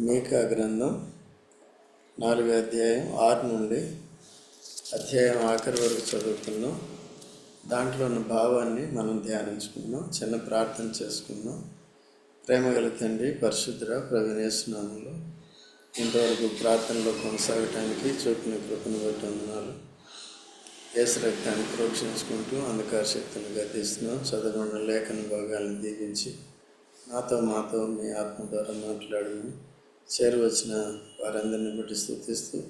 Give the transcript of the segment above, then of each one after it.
మీకా గ్రంథం నాలుగో అధ్యాయం ఆరు నుండి అధ్యాయం ఆఖరి వరకు చదువుకున్నాం. దాంట్లో ఉన్న భావాన్ని మనం ధ్యానించుకున్నాం చిన్న ప్రార్థన చేసుకున్నాం ప్రేమగల తండ్రి పరిశుద్ధ ప్రవీణేశ్వరంలో ఇంతవరకు ప్రార్థనలో కొనసాగటానికి చూపిన కృపను బట్టి వందనాలు. ఏసు రక్తాన్ని ప్రోక్షించుకుంటూ అంధకార శక్తిని గతిస్తున్నాం చదవబడిన లేఖన భాగాలను దీవించి నాతో మాతో మీ ఆత్మ ద్వారా మాట్లాడమని చేరువచ్చిన వారందరిని బట్టి స్థుతిస్తూ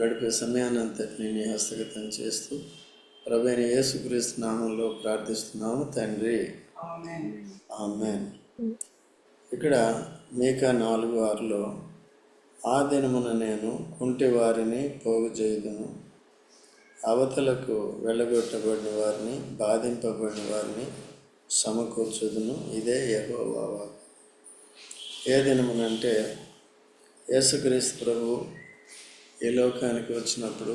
గడిపే సమయాన్ని అంతటిని నీ హస్తగతం చేస్తూ ప్రభైన యేసుక్రీస్తు నామంలో ప్రార్థిస్తున్నాము తండ్రి. ఆమెన్. ఇక్కడ మీకా నాలుగు ఆరులో ఆ దినమున నేను కుంటి వారిని పోగు చేయుదును అవతలకు వెళ్ళగొట్టబడిన వారిని బాధింపబడిన వారిని సమకూర్చుదును. ఇదే యెహోవా. ఏ దినమునంటే యేసుక్రీస్తు ప్రభు ఈ లోకానికి వచ్చినప్పుడు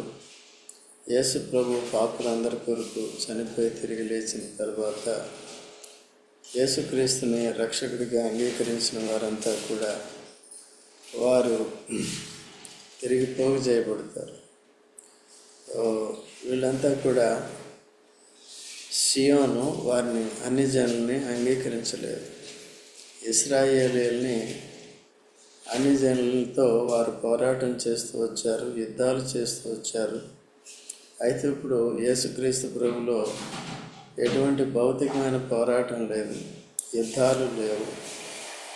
యేసు ప్రభు పాపులందరి కొరకు చనిపోయి తిరిగి లేచిన తర్వాత యేసుక్రీస్తుని రక్షకుడిగా అంగీకరించిన వారంతా కూడా వారు తిరిగి పోగు చేయబడతారు. వీళ్ళంతా కూడా సియోను వారిని అన్ని జనుల్ని అంగీకరించలేదు. ఇస్రాయేలీల్ని అన్ని జనులతో వారు పోరాటం చేస్తూ వచ్చారు యుద్ధాలు చేస్తూ వచ్చారు. అయితే ఇప్పుడు యేసుక్రీస్తు ప్రభులో ఎటువంటి భౌతికమైన పోరాటం లేదు యుద్ధాలు లేవు.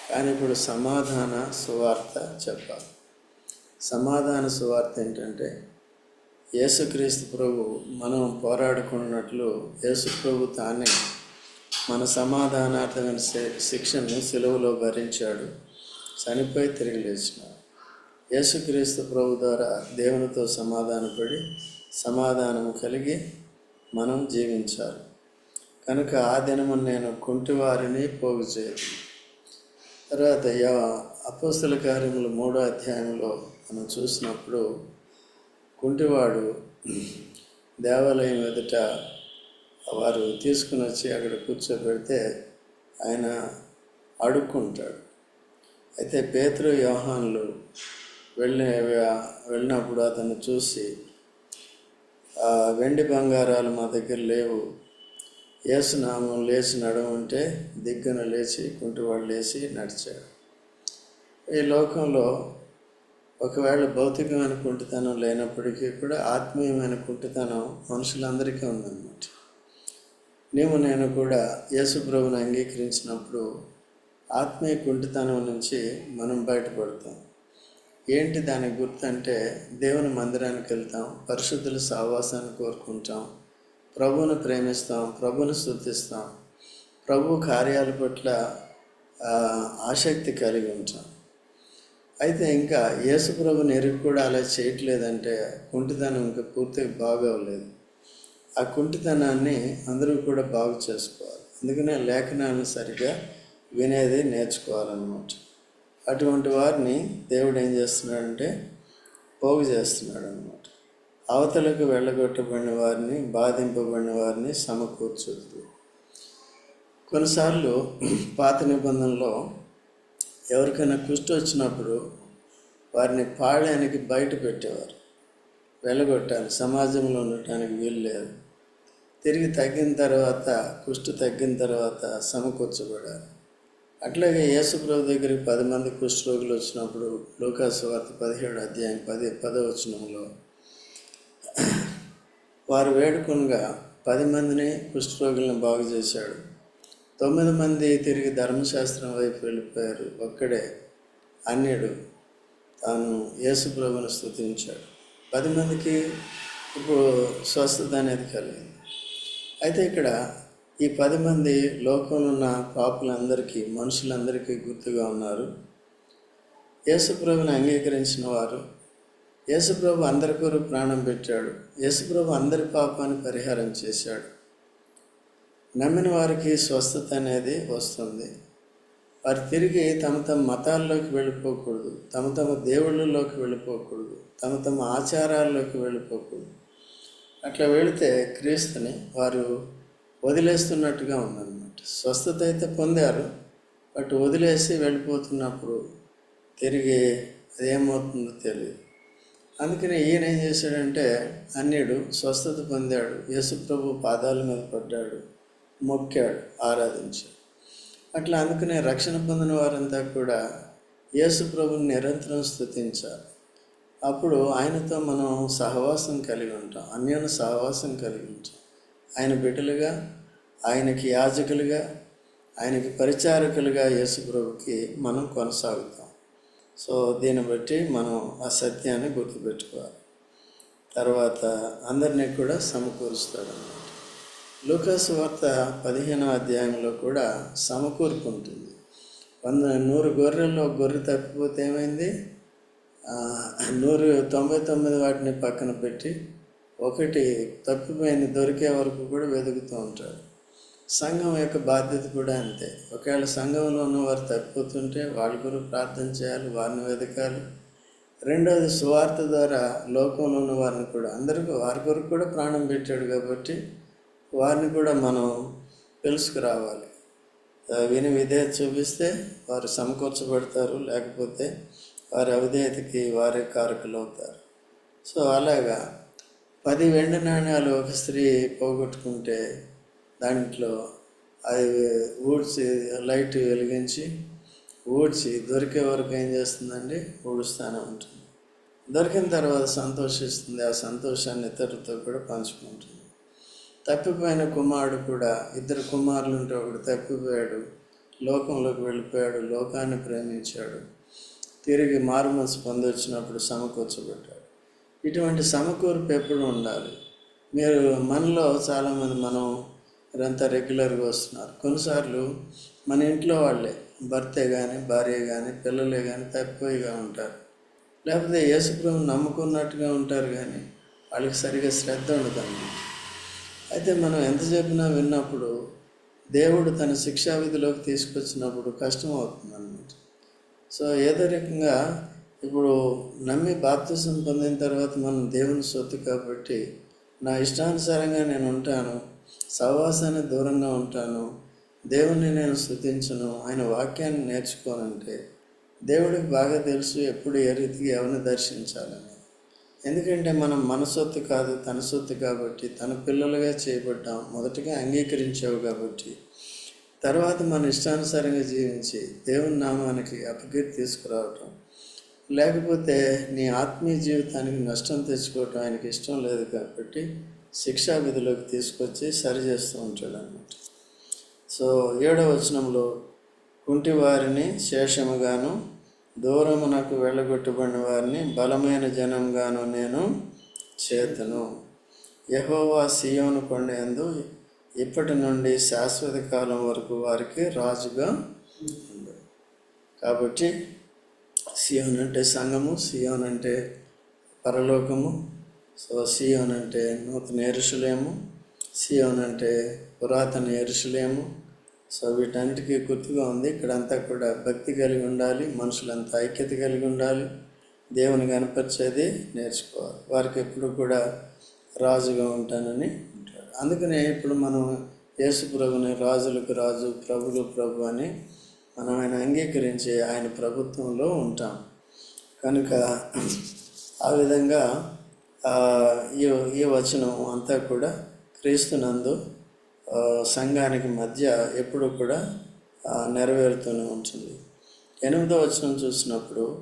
కానీ ఇప్పుడు సమాధాన సువార్త చెప్పాలి. సమాధాన సువార్త ఏంటంటే యేసుక్రీస్తు ప్రభు మనం పోరాడుకున్నట్లు యేసు ప్రభు తానే మన సమాధానార్థమైన శిక్షను సెలవులో భరించాడు. చనిపోయి తిరిగి లేచిన యేసుక్రీస్తు ప్రభు ద్వారా దేవునితో సమాధానపడి సమాధానము కలిగి మనం జీవించాలి. కనుక ఆ దినము నేను కుంటివారిని పోగు చేయదు తర్వాత అపోస్తుల కార్యములు మూడో అధ్యాయంలో మనం చూసినప్పుడు కుంటివాడు దేవాలయం ఎదుట వారు తీసుకుని వచ్చి అక్కడ కూర్చోబెడితే ఆయన అడుక్కుంటాడు. అయితే పేతురు యోహాన్లు వెళ్ళిన వెళ్ళినప్పుడు అతను చూసి వెండి బంగారాలు మా దగ్గర లేవు. ఏసునామం లేచి నడవంటే దిగ్గున లేచి కుంటివాడు లేచి నడిచాడు. ఈ లోకంలో ఒకవేళ భౌతికమైన కుంటితనం లేనప్పటికీ కూడా ఆత్మీయమైన కుంటితనం మనుషులందరికీ ఉందన్నమాట. నీవు నేను కూడా యేసు ప్రభుని అంగీకరించినప్పుడు ఆత్మీయ కుంటితనం నుంచి మనం బయటపడతాం. ఏంటి దానికి గుర్తు అంటే దేవుని మందిరానికి వెళ్తాం పరిశుద్ధుల సహవాసాన్ని కోరుకుంటాం ప్రభువును ప్రేమిస్తాం ప్రభువును స్థుతిస్తాం ప్రభు కార్యాల పట్ల ఆసక్తి కలిగి ఉంటాం. అయితే ఇంకా యేసు ప్రభుని ఎరుగు కూడా అలా చేయట్లేదంటే కుంటితనం ఇంకా పూర్తిగా బాగోలేదు ఆ కుంటితనాన్ని అందరూ కూడా బాగు చేసుకోవాలి. అందుకనే లేఖనాలను సరిగా వినేది నేర్చుకోవాలన్నమాట. అటువంటి వారిని దేవుడు ఏం చేస్తున్నాడంటే పోగు చేస్తున్నాడు అనమాట అవతలకు వెళ్ళగొట్టబడిన వారిని బాధింపబడిన వారిని సమకూర్చుద్దు కొన్నిసార్లు పాత నిబంధనలో ఎవరికైనా కుష్టి వచ్చినప్పుడు వారిని పాడడానికి బయట పెట్టేవారు. వెళ్ళగొట్టాలి సమాజంలో ఉండటానికి వీలు లేదు. తిరిగి తగ్గిన తర్వాత కుష్టి తగ్గిన తర్వాత సమకూర్చబడాలి. అట్లాగే యేసుప్రభు దగ్గరికి పది మంది కుష్ఠరోగులు వచ్చినప్పుడు లోకాసు వార్త పదిహేడు అధ్యాయం పది పదవచనంలో వారు వేడుకొనగా పది మందిని కుష్ఠరోగులను బాగు చేశాడు. తొమ్మిది మంది తిరిగి ధర్మశాస్త్రం వైపు వెళ్ళిపోయారు. ఒక్కడే అన్యుడు తాను యేసుప్రభుని స్థుతించాడు పది మందికి ఇప్పుడు స్వస్థత అనేది కలిగింది అయితే ఇక్కడ ఈ పది మంది లోకంలో ఉన్న పాపులందరికీ మనుషులందరికీ గుర్తుగా ఉన్నారు. యేసుప్రభుని అంగీకరించిన వారు యేసుప్రభు అందరి కొరకు ప్రాణం పెట్టాడు యేసుప్రభు అందరి పాపాన్ని పరిహారం చేశాడు. నమ్మిన వారికి స్వస్థత అనేది వస్తుంది. వారు తిరిగి తమ తమ మతాల్లోకి వెళ్ళిపోకూడదు తమ తమ దేవుళ్ళలోకి వెళ్ళిపోకూడదు తమ తమ ఆచారాల్లోకి వెళ్ళిపోకూడదు. అట్లా వెళితే క్రీస్తుని వారు వదిలేస్తున్నట్టుగా ఉందన్నమాట. స్వస్థత అయితే పొందారు బట్ వదిలేసి వెళ్ళిపోతున్నప్పుడు తిరిగి అదేమవుతుందో తెలియదు అందుకనే ఈయన ఏం చేశాడంటే అన్యుడు స్వస్థత పొందాడు యేసుప్రభు పాదాల మీద పడ్డాడు మొక్కాడు ఆరాధించాడు. అట్లా అందుకనే రక్షణ పొందిన వారంతా కూడా యేసుప్రభుని నిరంతరం స్థుతించాలి అప్పుడు ఆయనతో మనం సహవాసం కలిగి ఉంటాం అన్యోన్య సహవాసం కలిగి ఉంటాం. ఆయన బిడ్డలుగా ఆయనకి యాజకులుగా ఆయనకి పరిచారకులుగా యేసుప్రభుకి మనం కొనసాగుతాం. సో దీన్ని బట్టి మనం ఆ సత్యాన్ని గుర్తుపెట్టుకోవాలి. తర్వాత అందరినీ కూడా సమకూరుస్తాడు అన్నమాట లూకాసు వార్త పదిహేనవ అధ్యాయంలో కూడా సమకూర్పు ఉంటుంది. వంద నూరు గొర్రెల్లో గొర్రె తప్పిపోతే ఏమైంది? నూరు తొంభై తొమ్మిది వాటిని పక్కన పెట్టి ఒకటి తప్పిపోయిన దొరికే వరకు కూడా వెతుకుతూ ఉంటాడు. సంఘం యొక్క బాధ్యత కూడా అంతే. ఒకవేళ సంఘంలో ఉన్నవారు తప్పిపోతుంటే వాళ్ళ గురించి ప్రార్థన చేయాలి వారిని వెతకాలి. రెండవది సువార్త ద్వారా లోకంలో ఉన్న వారిని కూడా అందరికీ వారి కొరకు కూడా ప్రాణం పెట్టాడు కాబట్టి వారిని కూడా మనం తెలుసుకురావాలి విని విధేయత చూపిస్తే వారు సమకూర్చబడతారు లేకపోతే వారి అవిధేయతకి వారే కారకులు అవుతారు. సో అలాగా పది వెండి నాణ్యాలు ఒక స్త్రీ పోగొట్టుకుంటే దాంట్లో అది ఊడ్చి లైట్ వెలిగించి ఊడ్చి దొరికే వరకు ఏం చేస్తుందండి? ఊడుస్తూనే ఉంటుంది. దొరికిన తర్వాత సంతోషిస్తుంది. ఆ సంతోషాన్ని ఇతరులతో కూడా పంచుకుంటుంది. తప్పిపోయిన కుమారుడు కూడా ఇద్దరు కుమారులు ఉంటే ఒకడు తప్పిపోయాడు లోకంలోకి వెళ్ళిపోయాడు లోకాన్ని ప్రేమించాడు తిరిగి మారుమనసు పొందొచ్చినప్పుడు సమకూర్చబడ్డాడు. ఇటువంటి సమకూర్పు ఎప్పుడు ఉండాలి? మీరు మనలో చాలామంది మనం ఇదంతా రెగ్యులర్గా వస్తున్నారు. కొన్నిసార్లు మన ఇంట్లో వాళ్ళే భర్తే కానీ భార్య కానీ పిల్లలే కానీ తప్పిపోయిగా ఉంటారు. లేకపోతే యేసుప్రభు నమ్ముకున్నట్టుగా ఉంటారు కానీ వాళ్ళకి సరిగా శ్రద్ధ ఉండదు అయితే మనం ఎంత చెప్పినా విన్నప్పుడు దేవుడు తన శిక్షా విధిలోకి తీసుకొచ్చినప్పుడు కష్టం అవుతుంది అన్నమాట సో ఏదో రకంగా ఇప్పుడు నమ్మి బాప్తిసం పొందిన తర్వాత మనం దేవుని సొత్తు కాబట్టి నా ఇష్టానుసారంగా నేను ఉంటాను సహవాసానికి దూరంగా ఉంటాను దేవుణ్ణి నేను స్థుతించను ఆయన వాక్యాన్ని నేర్చుకోనంటే దేవుడికి బాగా తెలుసు ఎప్పుడు ఏ రీతికి ఎవరిని దర్శించాలని. ఎందుకంటే మనం మన సొత్తు కాదు తన సొత్తు కాబట్టి తన పిల్లలుగా చేయబడ్డాం మొదటగా అంగీకరించావు కాబట్టి. తర్వాత మన ఇష్టానుసారంగా జీవించి దేవుని నామానికి అపకీర్తి తీసుకురావటం. లేకపోతే నీ ఆత్మీయ జీవితానికి నష్టం తెచ్చుకోవటం ఆయనకి ఇష్టం లేదు కాబట్టి శిక్షా విధిలోకి తీసుకొచ్చి సరి చేస్తూ ఉంటాడు అన్నమాట సో ఏడవ వచనంలో కుంటి వారిని శేషముగాను దూరమునకు వెళ్ళగొట్టబడిన వారిని బలమైన జనంగాను నేను చేతను. యహోవా సియోను కొండేందు ఇప్పటి నుండి శాశ్వత కాలం వరకు వారికి రాజుగా కాబట్టి సియోన్ అంటే సంఘము సియోన్ అంటే పరలోకము. సో సియోన్ అంటే నూతన ఎరుషులేము సియోన్ అంటే పురాతన ఎరుసలేము సో వీటన్నిటికీ గుర్తుగా ఉంది. ఇక్కడంతా కూడా భక్తి కలిగి ఉండాలి మనుషులంతా ఐక్యత కలిగి ఉండాలి దేవుని కనపరిచేది నేర్చుకోవాలి. వారికి ఎప్పుడు కూడా రాజుగా ఉంటానని ఉంటాడు అందుకనే ఇప్పుడు మనం యేసు ప్రభుని రాజులకు రాజు ప్రభులు ప్రభు అని మనం ఆయన అంగీకరించి ఆయన ప్రభుత్వంలో ఉంటాం. కనుక ఆ విధంగా ఈ ఈ వచనం అంతా కూడా క్రీస్తునందు సంఘానికి మధ్య ఎప్పుడు కూడా నెరవేరుతూనే ఉంటుంది. ఎనిమిదో వచనం చూసినప్పుడు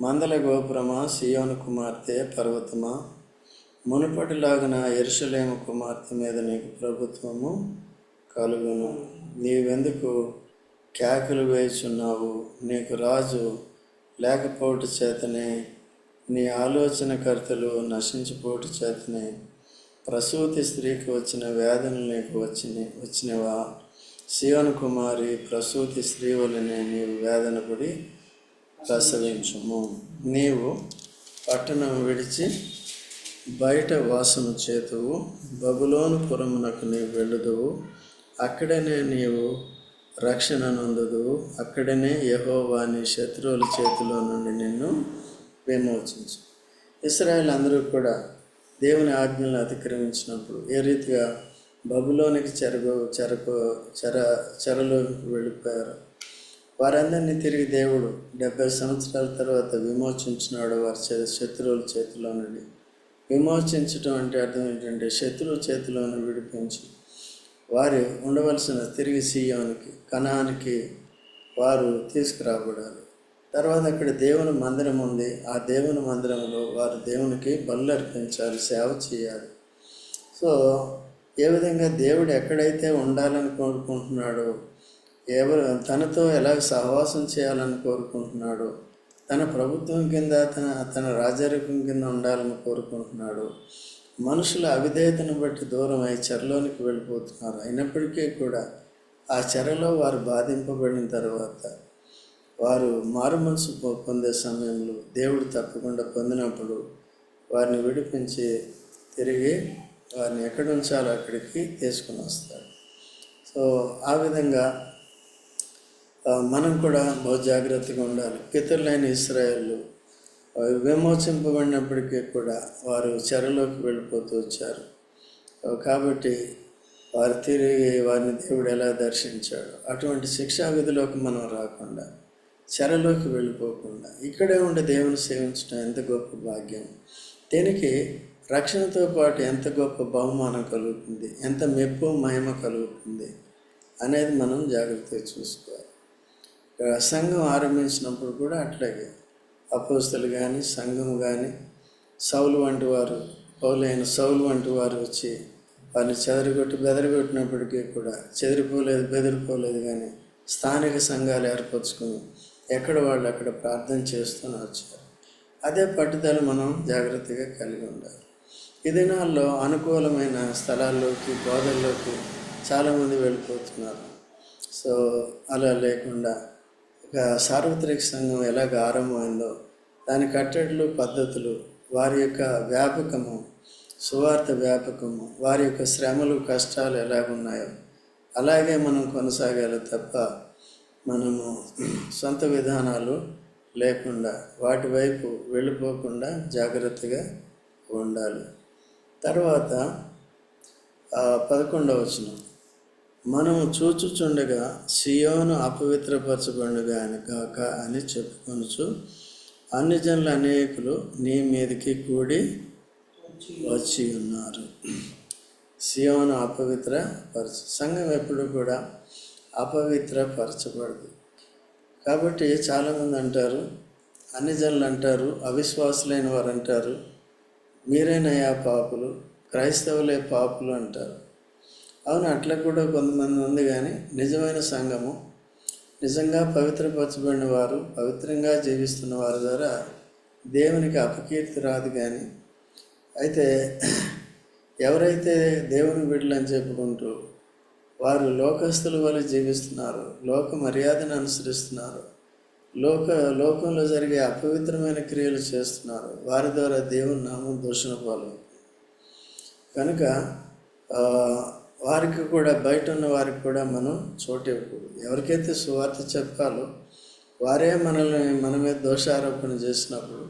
మందల గోపురమా సియోను కుమార్తె పర్వతమా మునుపటిలాగిన ఎరుసలేము కుమార్తె మీద నీకు ప్రభుత్వము కలుగును. నీవెందుకు కేకలు వేయుచున్నావు. నీకు రాజు లేకపోవట చేతనే నీ ఆలోచనకర్తలు నశించిపోవట చేతనే ప్రసూతి స్త్రీకి వచ్చిన వేదనలు నీకు వచ్చిన వచ్చినవా? శివన్ కుమారి ప్రసూతి స్త్రీ వలనే నీవు వేదన పడి ప్రసవించుము. నీవు పట్టణం విడిచి బయట వాసన చేతువు. బబులోను పురమునకు నీవు వెళ్ళుదువు. అక్కడనే నీవు రక్షణ నొందుదువు అక్కడనే యహోవాని నీ శత్రువుల చేతిలో నుండి నిన్ను విమోచించు. ఇస్రాయల్ అందరూ కూడా దేవుని ఆజ్ఞలను అతిక్రమించినప్పుడు ఏ రీతిగా బబులోనికి చెరగో చెరకు చెర చెరలోకి వెళ్ళిపోయారు వారందరినీ తిరిగి దేవుడు డెబ్బై సంవత్సరాల తర్వాత విమోచించినాడు వారి చే- శత్రువుల చేతిలో నుండి. విమోచించడం అంటే అర్థం ఏంటంటే శత్రువు చేతిలోని విడిపించి వారు ఉండవలసిన తిరిగి సీయోనికి కణానికి వారు తీసుకురాబడాలి. తర్వాత అక్కడ దేవుని మందిరం ఉంది. ఆ దేవుని మందిరంలో వారు దేవునికి బలు అర్పించాలి సేవ చేయాలి. సో ఏ విధంగా దేవుడు ఎక్కడైతే ఉండాలని కోరుకుంటున్నాడో ఎవరు తనతో ఎలా సహవాసం చేయాలని కోరుకుంటున్నాడో తన ప్రభుత్వం కింద తన తన రాజరికం కింద ఉండాలని కోరుకుంటున్నాడు మనుషుల అవిధేయతను బట్టి దూరం అయి చెరలోనికి వెళ్ళిపోతున్నారు. అయినప్పటికీ కూడా ఆ చెరలో వారు బాధింపబడిన తర్వాత వారు మారు మనసు పొందే సమయంలో దేవుడు తప్పకుండా పొందినప్పుడు వారిని విడిపించి తిరిగి వారిని ఎక్కడ ఉంచాలో అక్కడికి తీసుకుని వస్తాడు సో ఆ విధంగా మనం కూడా బహు జాగ్రత్తగా ఉండాలి. పితరులైన ఇస్రాయేళ్ళు విమోచింపబడినప్పటికీ కూడా వారు చెరలోకి వెళ్ళిపోతూ వచ్చారు. కాబట్టి వారు తిరిగి వారిని దేవుడు ఎలా దర్శించాడు? అటువంటి శిక్షా విధిలోకి మనం రాకుండా చెరలోకి వెళ్ళిపోకుండా ఇక్కడే ఉండి దేవుని సేవించడం ఎంత గొప్ప భాగ్యం? దీనికి రక్షణతో పాటు ఎంత గొప్ప బహుమానం కలుగుతుంది? ఎంత మెప్పు మహిమ కలుగుతుంది? అనేది మనం జాగ్రత్తగా చూసుకోవాలి. సంఘం ఆరంభించినప్పుడు కూడా అట్లాగే అపోస్తలు కానీ సంఘం కానీ సౌలు వంటి వారు పౌలైన సౌలు వంటి వారు వచ్చి వారిని చెదరగొట్టి బెదరగొట్టినప్పటికీ కూడా చెదిరిపోలేదు బెదిరిపోలేదు కానీ స్థానిక సంఘాలు ఏర్పరచుకుని ఎక్కడ వాళ్ళు అక్కడ ప్రార్థన చేస్తూనే వచ్చారు. అదే పట్టుదల మనం జాగ్రత్తగా కలిగి ఉండాలి. ఈ దినాల్లో అనుకూలమైన స్థలాల్లోకి బోధల్లోకి చాలామంది వెళ్ళిపోతున్నారు. సో అలా లేకుండా సార్వత్రిక సంఘం ఎలాగ ఆరంభమైందో దాని కట్టడలు పద్ధతులు వారి యొక్క వ్యాపకము సువార్త వ్యాపకము వారి యొక్క శ్రమలు కష్టాలు ఎలాగున్నాయో అలాగే మనం కొనసాగాలి తప్ప మనము సొంత విధానాలు లేకుండా వాటి వైపు వెళ్ళిపోకుండా జాగ్రత్తగా ఉండాలి. తర్వాత పదకొండవచనం మనము చూచుచుండగా సియోను అపవిత్రపరచబడుగా అని కాక అని చెప్పుకొనుచు అన్ని జనులు అనేకులు నీ మీదకి కూడి వచ్చి ఉన్నారు. సియోను అపవిత్ర పరచ సంఘం ఎప్పుడు కూడా అపవిత్రపరచబడదు. కాబట్టి చాలామంది అంటారు అన్ని జనులు అంటారు అవిశ్వాసులైన వారు అంటారు మీరేనయ్యా పాపులు క్రైస్తవులే పాపులు అంటారు. అవును అట్లా కూడా కొంతమంది ఉంది కానీ నిజమైన సంఘము. నిజంగా పవిత్రపరచబడిన వారు పవిత్రంగా జీవిస్తున్న వారి ద్వారా దేవునికి అపకీర్తి రాదు కానీ అయితే ఎవరైతే దేవుని బిడ్డలని చెప్పుకుంటూ వారు లోకస్తుల వల్ల జీవిస్తున్నారు లోక మర్యాదను అనుసరిస్తున్నారు లోక లోకంలో జరిగే అపవిత్రమైన క్రియలు చేస్తున్నారు వారి ద్వారా దేవుని నామం దూషణ పాలు కనుక వారికి కూడా బయట ఉన్న వారికి కూడా మనం చోటు ఇవ్వకూడదు. ఎవరికైతే సువార్త చెప్పాలో వారే మనల్ని మన మీద దోషారోపణ చేసినప్పుడు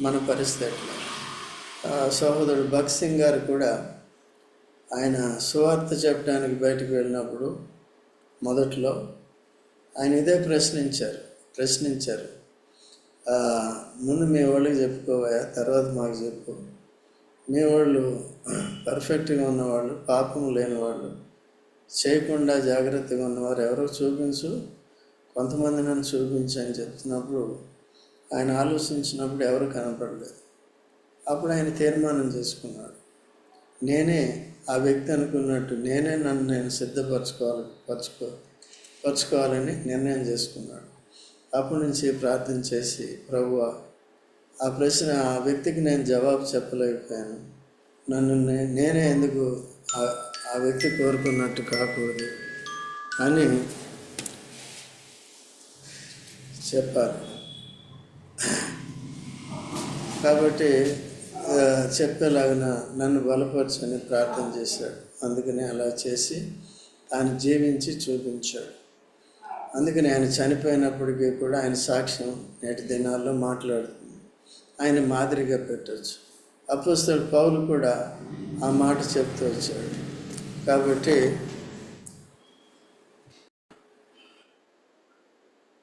మన పరిస్థితి ఎట్లా? సహోదరుడు భగత్ సింగ్ గారు కూడా ఆయన సువార్త చెప్పడానికి బయటకు వెళ్ళినప్పుడు మొదట్లో ఆయన ఇదే ప్రశ్నించారు ప్రశ్నించారు. ముందు మీ వాళ్ళకి చెప్పుకోవా తర్వాత మాకు చెప్పు. మీ వాళ్ళు పర్ఫెక్ట్గా ఉన్నవాళ్ళు పాపం లేని వాళ్ళు చేయకుండా జాగ్రత్తగా ఉన్నవారు ఎవరో చూపించు కొంతమంది నన్ను చూపించు అని చెప్తున్నప్పుడు ఆయన ఆలోచించినప్పుడు ఎవరు కనపడలేదు. అప్పుడు ఆయన తీర్మానం చేసుకున్నాడు. నేనే ఆ వ్యక్తి అనుకున్నట్టు నేనే నన్ను నేను సిద్ధపరచుకోవాలి పరచుకో పరచుకోవాలని నిర్ణయం చేసుకున్నాడు. అప్పటి నుంచి ప్రార్థన చేసి ప్రభువ ఆ ప్రశ్న ఆ వ్యక్తికి నేను జవాబు చెప్పలేకపోయాను. నన్ను నేనే ఎందుకు ఆ- వ్యక్తి కోరుకున్నట్టు కాకూడదు అని చెప్పారు. కాబట్టి చెప్పేలాగిన నన్ను బలపరచని ప్రార్థన చేశాడు. అందుకని అలా చేసి ఆయన జీవించి చూపించాడు. అందుకని ఆయన చనిపోయినప్పటికీ కూడా ఆయన సాక్ష్యం నేటి దినాల్లో మాట్లాడుతుంది. ఆయన మాదిరిగా పెట్టచ్చు. అపోస్తలుడు పౌలు కూడా ఆ మాట చెప్తూ వచ్చాడు. కాబట్టి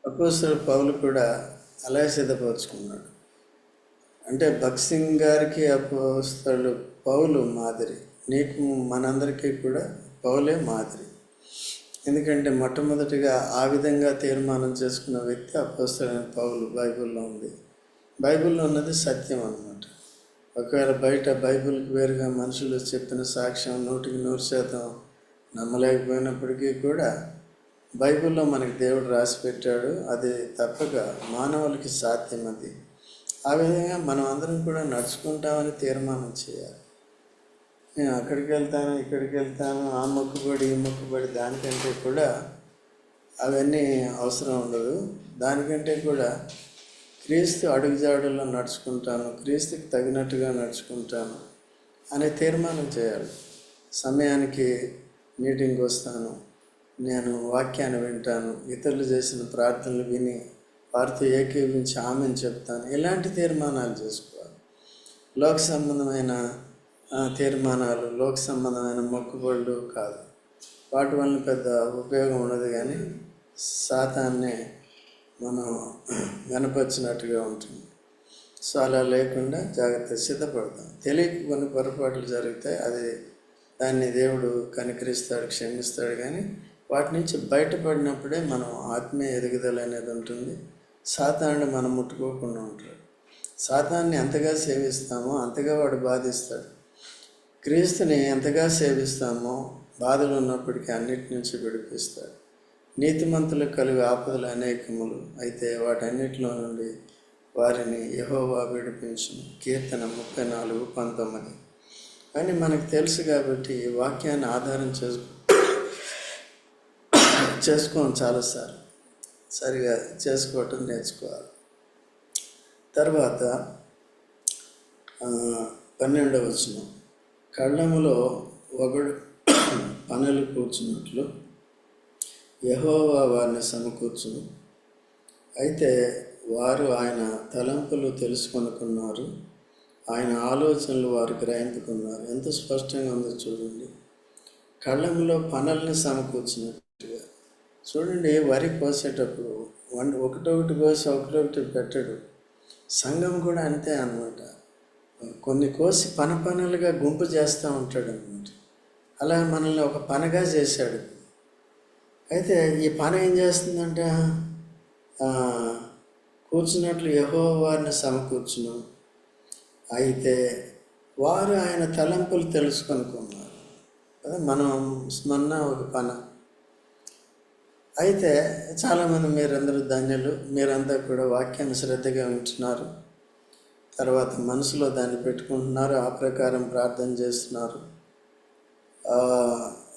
అపోస్తుడు పౌలు కూడా అలాగే సిద్ధపరచుకున్నాడు. అంటే భక్సింగ్ సింగ్ గారికి అపోస్తలు పౌలు మాదిరి నీకు మనందరికీ కూడా పౌలే మాదిరి. ఎందుకంటే మొట్టమొదటిగా ఆ విధంగా తీర్మానం చేసుకున్న వ్యక్తి అపోస్తలైన పౌలు బైబిల్లో ఉంది. బైబిల్లో ఉన్నది సత్యం అన్నమాట. ఒకవేళ బయట బైబిల్కి వేరుగా మనుషులు చెప్పిన సాక్ష్యం నూటికి నూరు శాతం నమ్మలేకపోయినప్పటికీ కూడా బైబిల్లో మనకి దేవుడు రాసి పెట్టాడు. అది తప్పక మానవులకి సాధ్యం అది. ఆ విధంగా మనం అందరం కూడా నడుచుకుంటామని తీర్మానం చేయాలి. నేను అక్కడికి వెళ్తాను ఇక్కడికి వెళ్తాను ఆ మొక్కుబడి ఈ మొక్కుబడి దానికంటే కూడా అవన్నీ అవసరం ఉండదు. దానికంటే కూడా క్రీస్తు అడుగుజాడుల్లో నడుచుకుంటాను క్రీస్తుకి తగినట్టుగా నడుచుకుంటాను అనే తీర్మానం చేయాలి. సమయానికి మీటింగ్ వస్తాను నేను వాక్యాన్ని వింటాను ఇతరులు చేసిన ప్రార్థనలు విని వారితో ఏకీవించి ఆమెను చెప్తాను. ఇలాంటి తీర్మానాలు చేసుకోవాలి. లోక సంబంధమైన తీర్మానాలు లోక సంబంధమైన మొక్కుబడులు కాదు. వాటి వల్ల పెద్ద ఉపయోగం ఉండదు కానీ శాతాన్ని మనం గనపరిచినట్టుగా ఉంటుంది. సో అలా లేకుండా జాగ్రత్త సిద్ధపడతాం. తెలియక కొన్ని పొరపాట్లు జరుగుతాయి అది దాన్ని దేవుడు కనికరిస్తాడు క్షమిస్తాడు కానీ వాటి నుంచి బయటపడినప్పుడే మనం ఆత్మీయ ఎదుగుదల అనేది ఉంటుంది. సాతాన్ని మనం ముట్టుకోకుండా ఉంటాడు. సాతాన్ని ఎంతగా సేవిస్తామో అంతగా వాడు బాధిస్తాడు. క్రీస్తుని ఎంతగా సేవిస్తామో బాధలు ఉన్నప్పటికీ అన్నిటి నుంచి విడిపిస్తాడు. నీతిమంతులకు కలిగి ఆపదలు అనేకములు. అయితే వాటన్నిటిలో నుండి వారిని యహోవా విడిపించును. కీర్తన ముప్పై నాలుగు పంతొమ్మిది. అని మనకు తెలుసు కాబట్టి ఈ వాక్యాన్ని ఆధారం చేసుకో చేసుకోం చాలాసార్లు. సరిగా చేసుకోవటం నేర్చుకోవాలి. తర్వాత పన్నెండవ వచనం. కళ్ళములో ఒకడు పనులు కూర్చున్నట్లు యహోవా వారిని సమకూర్చును అయితే వారు ఆయన తలంపులు తెలుసుకొనుకున్నారు. ఆయన ఆలోచనలు వారు గ్రహింపుకున్నారు ఎంత స్పష్టంగా ఉందో చూడండి. కళ్ళంలో పనుల్ని సమకూర్చినట్టుగా. చూడండి వరి కోసేటప్పుడు వన్ ఒకటొకటి కోసి ఒకటొకటి పెట్టడు. సంఘం కూడా అంతే అనమాట కొన్ని కోసి పన పనులుగా గుంపు చేస్తూ ఉంటాడు అనమాట అలా మనల్ని ఒక పనగా చేశాడు. అయితే ఈ పని ఏం చేస్తుందంటే కూర్చున్నట్లు యహో వారిని సమకూర్చును. అయితే వారు ఆయన తలంపులు తెలుసుకొనుకున్నారు. మనం స్మరణ ఒక పన. అయితే చాలామంది మీరందరూ ధన్యులు. మీరంతా కూడా వాక్యాన్ని శ్రద్ధగా వింటున్నారు. తర్వాత మనసులో దాన్ని పెట్టుకుంటున్నారు. ఆ ప్రకారం ప్రార్థన చేస్తున్నారు.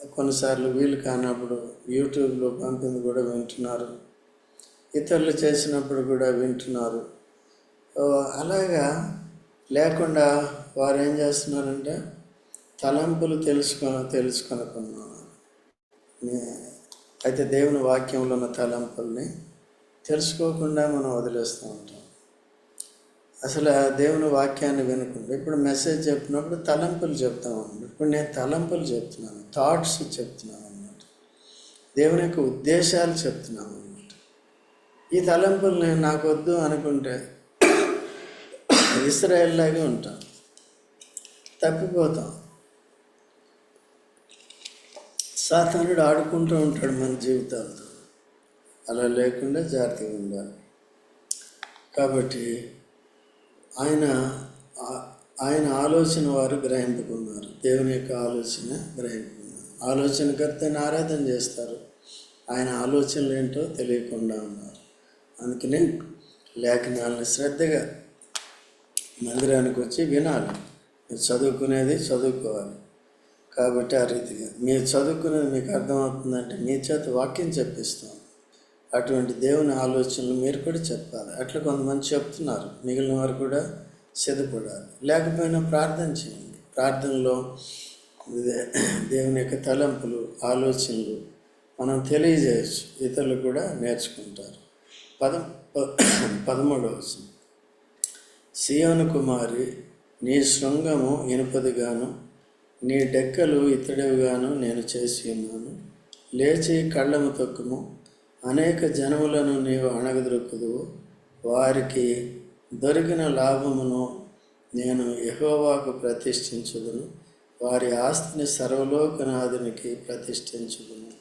కొన్నిసార్లు వీలు కానప్పుడు యూట్యూబ్లో పంపింది కూడా వింటున్నారు. ఇతరులు చేసినప్పుడు కూడా వింటున్నారు. అలాగా లేకుండా వారు ఏం చేస్తున్నారంటే తలంపులు తెలుసుకొ తెలుసుకొనుకున్నాను అయితే దేవుని వాక్యంలో ఉన్న తలంపుల్ని తెలుసుకోకుండా మనం వదిలేస్తూ ఉంటాం. అసలు దేవుని వాక్యాన్ని వినకుండా ఇప్పుడు మెసేజ్ చెప్పినప్పుడు తలంపులు చెప్తాం ఇప్పుడు నేను తలంపులు చెప్తున్నాను థాట్స్ చెప్తున్నాను అన్నమాట. దేవుని యొక్క ఉద్దేశాలు చెప్తున్నాను అన్నమాట. ఈ తలంపులు నేను నాకు వద్దు అనుకుంటే ఇస్రాయల్లాగే ఉంటాం తప్పిపోతాం. సాతానుడు ఆడుకుంటూ ఉంటాడు మన జీవితాలతో. అలా లేకుండా జాగ్రత్తగా ఉండాలి. కాబట్టి ఆయన ఆయన ఆలోచన వారు గ్రహింపుకున్నారు. దేవుని యొక్క ఆలోచన గ్రహింపుకున్నారు. ఆలోచనకర్తని ఆరాధన చేస్తారు. ఆయన ఆలోచనలు ఏంటో తెలియకుండా ఉన్నారు. అందుకని లేఖనాలను శ్రద్ధగా మందిరానికి వచ్చి వినాలి. మీరు చదువుకునేది చదువుకోవాలి. కాబట్టి ఆ రీతిగా మీరు చదువుకునేది మీకు అర్థమవుతుందంటే మీ చేత వాక్యం చెప్పిస్తాం. అటువంటి దేవుని ఆలోచనలు మీరు కూడా చెప్పాలి. అట్లా కొంతమంది చెప్తున్నారు. మిగిలిన వారు కూడా సిద్ధపడాలి. లేకపోయినా ప్రార్థన చేయండి. ప్రార్థనలో దేవుని యొక్క తలంపులు ఆలోచనలు మనం తెలియజేయచ్చు. ఇతరులు కూడా నేర్చుకుంటారు. పదం ప- పదమూడవ వచనం. సియోను కుమారి నీ శృంగము ఇనుపదిగాను నీ డెక్కలు ఇతడివిగాను నేను చేసి ఉన్నాను. లేచి కళ్ళము తొక్కుము అనేక జనములను నీవు అణగదొరుకుదువు వారికి దొరికిన లాభమును నేను యహోవాకు ప్రతిష్ఠించుదును. వారి ఆస్తిని సర్వలోకనాథునికి ప్రతిష్ఠించుదును.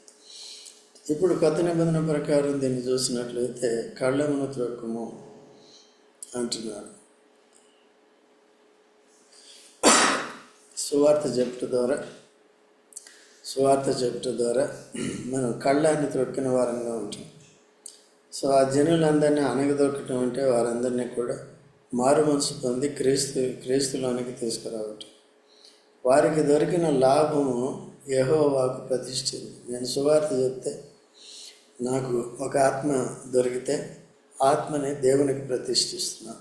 ఇప్పుడు కొత్త నిబంధన ప్రకారం దీన్ని చూసినట్లయితే కళ్ళమును త్రొక్కము అంటున్నారు. సువార్త చెప్పుట ద్వారా సువార్త చెప్పుట ద్వారా మనం కళ్ళాన్ని త్రొక్కిన వారంగా ఉంటాం. సో ఆ జనులందరినీ అనగదొక్కటం అంటే వారందరినీ కూడా మారు మనసు పొంది క్రీస్తు క్రీస్తులోనికి తీసుకురావటం. వారికి దొరికిన లాభము యెహోవాకు ప్రతిష్ఠింది. నేను సువార్త చెప్తే నాకు ఒక ఆత్మ దొరికితే ఆత్మని దేవునికి ప్రతిష్ఠిస్తున్నా.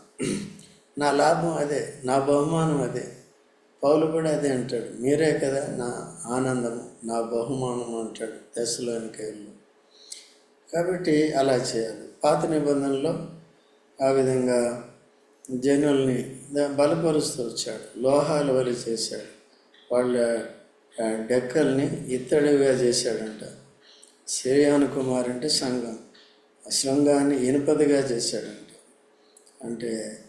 నా లాభం అదే నా బహుమానం అదే. పౌలు కూడా అదే అంటాడు. మీరే కదా నా ఆనందము నా బహుమానము అంటాడు. దశలోనికి వెళ్ళు కాబట్టి అలా చేయాలి. పాత నిబంధనలో ఆ విధంగా జనుల్ని బలపరుస్తూ వచ్చాడు. లోహాల వలి చేశాడు. వాళ్ళ డెక్కల్ని ఇత్తడిగా చేశాడంట. సిరియాను కుమార్ అంటే సంఘం. ఆ శృంగాన్ని ఇనుపదిగా చేశాడంట. అంటే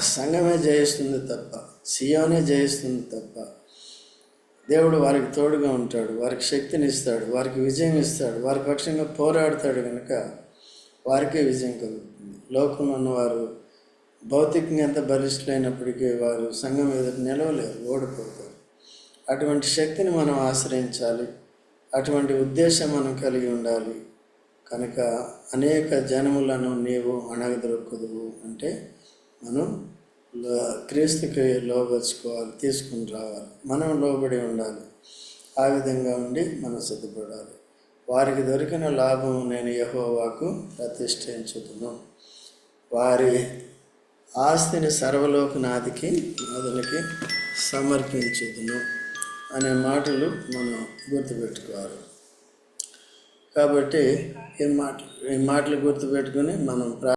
సంఘమే జయిస్తుంది తప్ప సియోనే జయిస్తుంది తప్ప దేవుడు వారికి తోడుగా ఉంటాడు వారికి శక్తిని ఇస్తాడు వారికి విజయం ఇస్తాడు వారి పక్షంగా పోరాడతాడు కనుక వారికే విజయం కలుగుతుంది. లోకంలో ఉన్నవారు భౌతికంగా ఎంత బలిష్ఠులైనప్పటికీ వారు సంఘం ఎదుట నిలవలేరు ఓడిపోతారు. అటువంటి శక్తిని మనం ఆశ్రయించాలి అటువంటి ఉద్దేశం మనం కలిగి ఉండాలి. కనుక అనేక జనములను నీవు అణగదొరకదు అంటే మనం క్రీస్తుకి లోపరుచుకోవాలి తీసుకుని రావాలి. మనం లోబడి ఉండాలి. ఆ విధంగా ఉండి మనం సిద్ధపడాలి. వారికి దొరికిన లాభం నేను యహోవాకు ప్రతిష్ఠించుతును వారి ఆస్తిని సర్వలోకనాథికి నాదునికి సమర్పించుదును అనే మాటలు మనం గుర్తుపెట్టుకోవాలి. కాబట్టి ఈ మాట ఈ మాటలు గుర్తుపెట్టుకుని మనం ప్రా